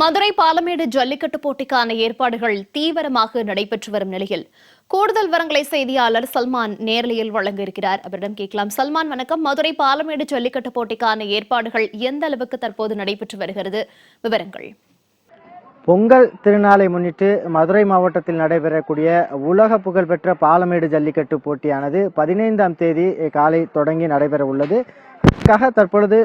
மதுரை பாலமேடு ஜல்லிக்கட்டு போட்டிக்கான ஏற்பாடுகள் தீவிரமாக நடைபெற்று வரும் நிலையில் கூடுதல் விவரங்களை செய்தியாளர் சல்மான் நேரலையில் வழங்க இருக்கிறார் அவரிடம் கேட்கலாம். சல்மான் வணக்கம். மதுரை பாலமேடு ஜல்லிக்கட்டு போட்டிக்கான ஏற்பாடுகள் எந்த அளவுக்கு தற்போது நடைபெற்று வருகிறது? விவரங்கள். பொங்கல் திருநாளை முன்னிட்டு மதுரை மாவட்டத்தில் நடைபெறக்கூடிய உலக புகழ்பெற்ற பாலமேடு ஜல்லிக்கட்டு போட்டியானது பதினைந்தாம் தேதி காலை தொடங்கி நடைபெற உள்ளது இதற்காக தற்பொழுது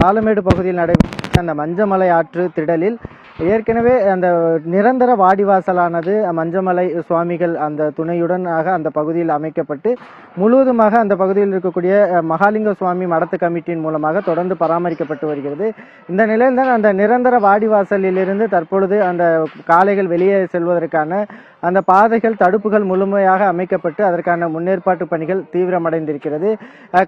பாலமேடு பகுதியில் நடைபெற்ற அந்த மஞ்சமலை ஆற்று திடலில் ஏற்கனவே அந்த நிரந்தர வாடிவாசலானது மஞ்சமலை சுவாமிகள் அந்த துணையுடனாக அந்த பகுதியில் அமைக்கப்பட்டு முழுவதுமாக அந்த பகுதியில் இருக்கக்கூடிய மகாலிங்க சுவாமி மடத்து கமிட்டியின் மூலமாக தொடர்ந்து பராமரிக்கப்பட்டு வருகிறது. இந்த நிலையில் தான் அந்த நிரந்தர வாடிவாசலிலிருந்து தற்பொழுது அந்த காளைகள் வெளியே செல்வதற்கான அந்த பாதைகள் தடுப்புகள் முழுமையாக அமைக்கப்பட்டு அதற்கான முன்னேற்பாட்டு பணிகள் தீவிரமடைந்திருக்கிறது.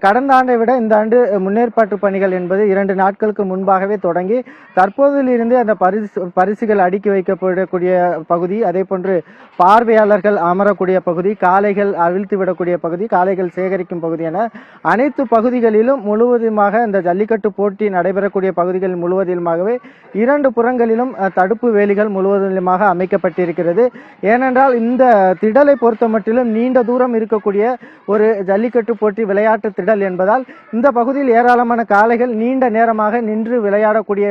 கடந்த ஆண்டை விட இந்த ஆண்டு முன்னேற்பாட்டு பணிகள் என்பது இரண்டு நாட்களுக்கு முன்பாகவே தொடங்கி தற்போதிலிருந்து அந்த பரிசு பரிசுகள் அடுக்கி வைக்கப்படக்கூடிய பகுதி அதே போன்று பார்வையாளர்கள் அமரக்கூடிய பகுதி காளைகள் அவிழ்த்து விடக்கூடிய பகுதி காளைகள் சேகரிக்கும் பகுதி என அனைத்து பகுதிகளிலும் முழுவதுமாக இந்த ஜல்லிக்கட்டு போட்டி நடைபெறக்கூடிய பகுதிகள் முழுவதிலுமாகவே இரண்டு புறங்களிலும் தடுப்பு வேலிகள் முழுவதிலுமாக அமைக்கப்பட்டிருக்கிறது. ஏனென்றால் இந்த திடலை பொறுத்த மட்டிலும் நீண்ட தூரம் இருக்கக்கூடிய ஒரு ஜல்லிக்கட்டு போட்டி விளையாட்டு திடல் என்பதால் இந்த பகுதியில் ஏராளமான காளைகள் நீண்ட நேரமாக நின்று விளையாடக்கூடிய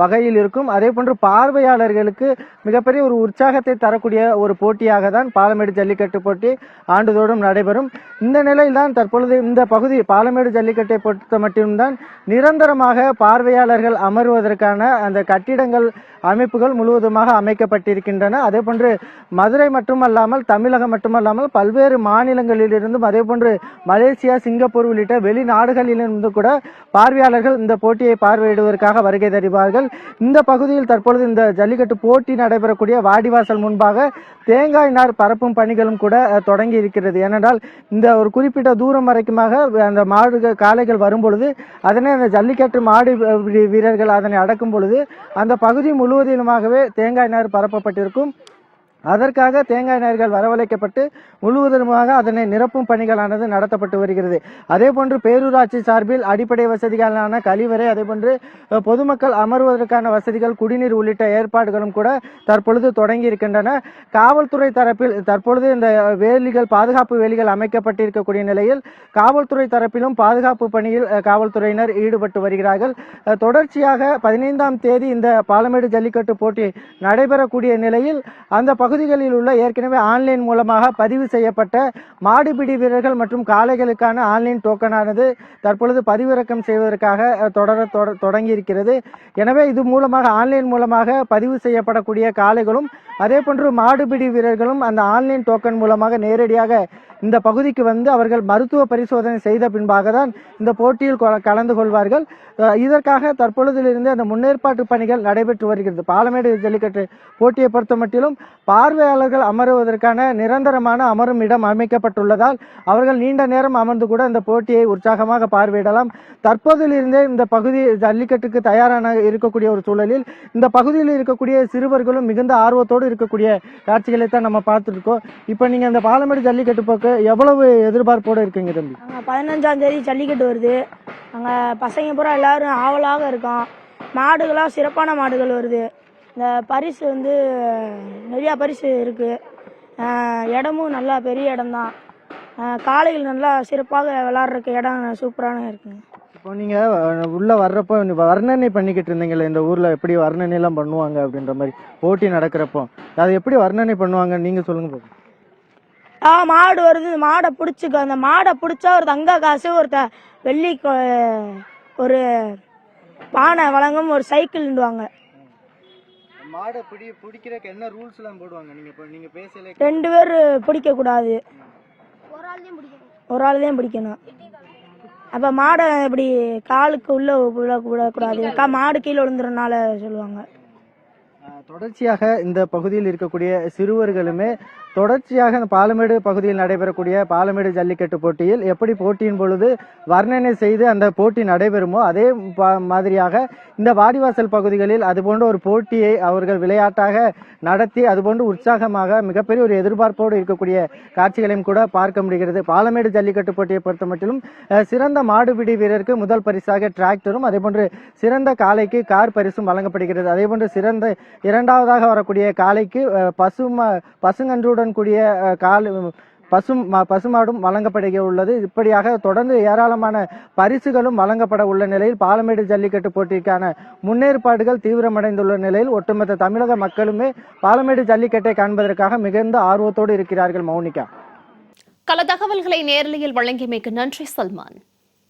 வகையில் இருக்கும். அதே போன்று பார்வையாளர்களுக்கு மிகப்பெரிய ஒரு உற்சாகத்தை தரக்கூடிய ஒரு போட்டியாக தான் பாலமேடு ஜல்லிக்கட்டு போட்டி ஆண்டுதோறும் நடைபெறும். இந்த நிலையில் தான் தற்பொழுது இந்த பகுதி பாலமேடு ஜல்லிக்கட்டை பொறுத்த மட்டும்தான் நிரந்தரமாக பார்வையாளர்கள் அமர்வதற்கான அந்த கட்டிடங்கள் அமைப்புகள் முழுவதுமாக அமைக்கப்பட்டிருக்கின்றன. அதே போன்று மதுரை மட்டுமல்லாமல் தமிழகம் மட்டுமல்லாமல் பல்வேறு மாநிலங்களிலிருந்தும் அதே போன்று மலேசியா சிங்கப்பூர் உள்ளிட்ட வெளிநாடுகளிலிருந்து கூட பார்வையாளர்கள் இந்த போட்டியை பார்வையிடுவதற்காக வருகை தருவார்கள். இந்த பகுதியில் தற்பொழுது இந்த ஜல்லிக்கட்டு போட்டி நடைபெறக்கூடிய வாடிவாசல் முன்பாக தேங்காய் நார் பரப்பும் பணிகளும் கூட தொடங்கி இருக்கிறது. ஏனென்றால் இந்த ஒரு குறிப்பிட்ட தூரம் வரைக்குமாக அந்த மாடுகள் காளைகள் வரும்பொழுது அதனை அந்த ஜல்லிக்கட்டு மாடு வீரர்கள் அதனை அடக்கும் பொழுது அந்த பகுதி முழுவதிலுமாகவே தேங்காய் நார் பரப்பப்பட்டிருக்கும். அதற்காக தேங்காய் நார்கள் வரவழைக்கப்பட்டு முழுவதுமாக அதனை நிரப்பும் பணிகளானது நடத்தப்பட்டு வருகிறது. அதேபோன்று பேரூராட்சி சார்பில் அடிப்படை வசதிகளான கழிவறை அதே போன்று பொதுமக்கள் அமர்வதற்கான வசதிகள் குடிநீர் உள்ளிட்ட ஏற்பாடுகளும் கூட தற்பொழுது தொடங்கி இருக்கின்றன. காவல்துறை தரப்பில் தற்பொழுது இந்த வேலிகள் பாதுகாப்பு வேலிகள் அமைக்கப்பட்டிருக்கக்கூடிய நிலையில் காவல்துறை தரப்பிலும் பாதுகாப்பு பணியில் காவல்துறையினர் ஈடுபட்டு வருகிறார்கள். தொடர்ச்சியாக பதினைந்தாம் தேதி இந்த பாலமேடு ஜல்லிக்கட்டு போட்டி நடைபெறக்கூடிய நிலையில் அந்த பகுதிகளில் உள்ள ஏற்கனவே ஆன்லைன் மூலமாக பதிவு செய்யப்பட்ட மாடுபிடி வீரர்கள் மற்றும் காளைகளுக்கான ஆன்லைன் டோக்கனானது தற்பொழுது பதிவிறக்கம் செய்வதற்காக தொடர தொட- தொடங்கி இருக்கிறது எனவே இது மூலமாக ஆன்லைன் மூலமாக பதிவு செய்யப்படக்கூடிய காளைகளும் அதே போன்று மாடுபிடி வீரர்களும் அந்த ஆன்லைன் டோக்கன் மூலமாக நேரடியாக இந்த பகுதிக்கு வந்து அவர்கள் மருத்துவ பரிசோதனை செய்த பின்பாக தான் இந்த போட்டியில் கலந்து கொள்வார்கள். இதற்காக தற்பொழுதிலிருந்து அந்த முன்னேற்பாட்டு பணிகள் நடைபெற்று வருகிறது. பாலமேடு ஜல்லிக்கட்டு போட்டியை பொறுத்த மட்டிலும் பார்வையாளர்கள் அமருவதற்கான நிரந்தரமான அமரும் இடம் அமைக்கப்பட்டுள்ளதால் அவர்கள் நீண்ட நேரம் அமர்ந்து கூட இந்த போட்டியை உற்சாகமாக பார்வையிடலாம். தற்போதிலிருந்தே இந்த பகுதி ஜல்லிக்கட்டுக்கு தயாரான இருக்கக்கூடிய ஒரு சூழலில் இந்த பகுதியில் இருக்கக்கூடிய சிறுவர்களும் மிகுந்த ஆர்வத்தோடு இருக்கக்கூடிய காட்சிகளை தான் நம்ம பார்த்துருக்கோம். இப்போ நீங்கள் இந்த பாலமேடு ஜல்லிக்கட்டு போக்கு எவ்வளவு எதிர்பார்ப்போடு இருக்கீங்க தம்பி? பதினஞ்சாம் தேதி ஜல்லிக்கட்டு வருது. அங்கே பசங்க பூரா எல்லாரும் ஆவலாக இருக்கோம். மாடுகளாக சிறப்பான மாடுகள் வருது. இந்த பரிசு வந்து நிறையா பரிசு இருக்குது இடமும் நல்லா பெரிய இடம்தான். காளைகள் நல்லா சிறப்பாக விளாட்றதுக்கு இடம் சூப்பரான இருக்குங்க. இப்போ நீங்கள் உள்ளே வர்றப்போ வர்ணனை பண்ணிக்கிட்டு இருந்தீங்களே இந்த ஊரில் எப்படி வர்ணனைலாம் பண்ணுவாங்க அப்படின்ற மாதிரி போட்டி நடக்கிறப்போ அது எப்படி வர்ணனை பண்ணுவாங்க நீங்கள் சொல்லுங்க பாப்போம். ஆ மாடு வருது. இந்த மாடை பிடிச்சிக்க. அந்த மாடை பிடிச்சா ஒரு தங்க காசு ஒரு த வெள்ளி கொ- ஒரு பானை வழங்கும் ஒரு சைக்கிள்ண்டுவாங்க மாடை பிடி பிடிக்கிறதுக்கு என்ன ரூல்ஸ்லாம் போடுவாங்க? நீங்கள் இப்போ நீங்கள் பேசல ரெண்டு பேர் பிடிக்கக்கூடாது. ஒரு ஆள் தான் பிடிக்கணும். அப்போ மாடை இப்படி காலுக்கு உள்ள விட விடக்கூடாது. கா மாடு கீழே விழுந்துறனால சொல்லுவாங்க. தொடர்ச்சியாக இந்த பகுதியில் இருக்கக்கூடிய சிறுவர்களுமே தொடர்ச்சியாக இந்த பாலமேடு பகுதியில் நடைபெறக்கூடிய பாலமேடு ஜல்லிக்கட்டு போட்டியில் எப்படி போட்டியின் பொழுது வர்ணனை செய்து அந்த போட்டி நடைபெறுமோ அதே மாதிரியாக இந்த வாடிவாசல் பகுதிகளில் அதுபோன்ற ஒரு போட்டியை அவர்கள் விளையாட்டாக நடத்தி அதுபோன்று உற்சாகமாக மிகப்பெரிய ஒரு எதிர்பார்ப்போடு இருக்கக்கூடிய காட்சிகளையும் கூட பார்க்க முடிகிறது. பாலமேடு ஜல்லிக்கட்டு போட்டியை பொறுத்த மட்டிலும் சிறந்த மாடுபிடி வீரருக்கு முதல் பரிசாக டிராக்டரும் அதேபோன்று சிறந்த காளைக்கு கார் பரிசும் வழங்கப்படுகிறது. அதேபோன்று சிறந்த இரண்டாவதாக வரக்கூடிய காளைக்கு அஹ், பசுங்கன்றோடு பசுங்கன்றுடன் கூடிய கால் பசும் பசுமாடும் வழங்கப்பட உள்ளது. இப்படியாக தொடர்ந்து ஏராளமான பரிசுகளும் வழங்கப்பட உள்ள நிலையில் பாலமேடு ஜல்லிக்கட்டு போட்டிக்கான முன்னேற்பாடுகள் தீவிரமடைந்துள்ள நிலையில் ஒட்டுமொத்த தமிழக மக்களுமே பாலமேடு ஜல்லிக்கட்டை காண்பதற்காக மிகுந்த ஆர்வத்தோடு இருக்கிறார்கள் மௌனிகா. பல தகவல்களை நேரலையில் வழங்கியமைக்கு நன்றி சல்மான்.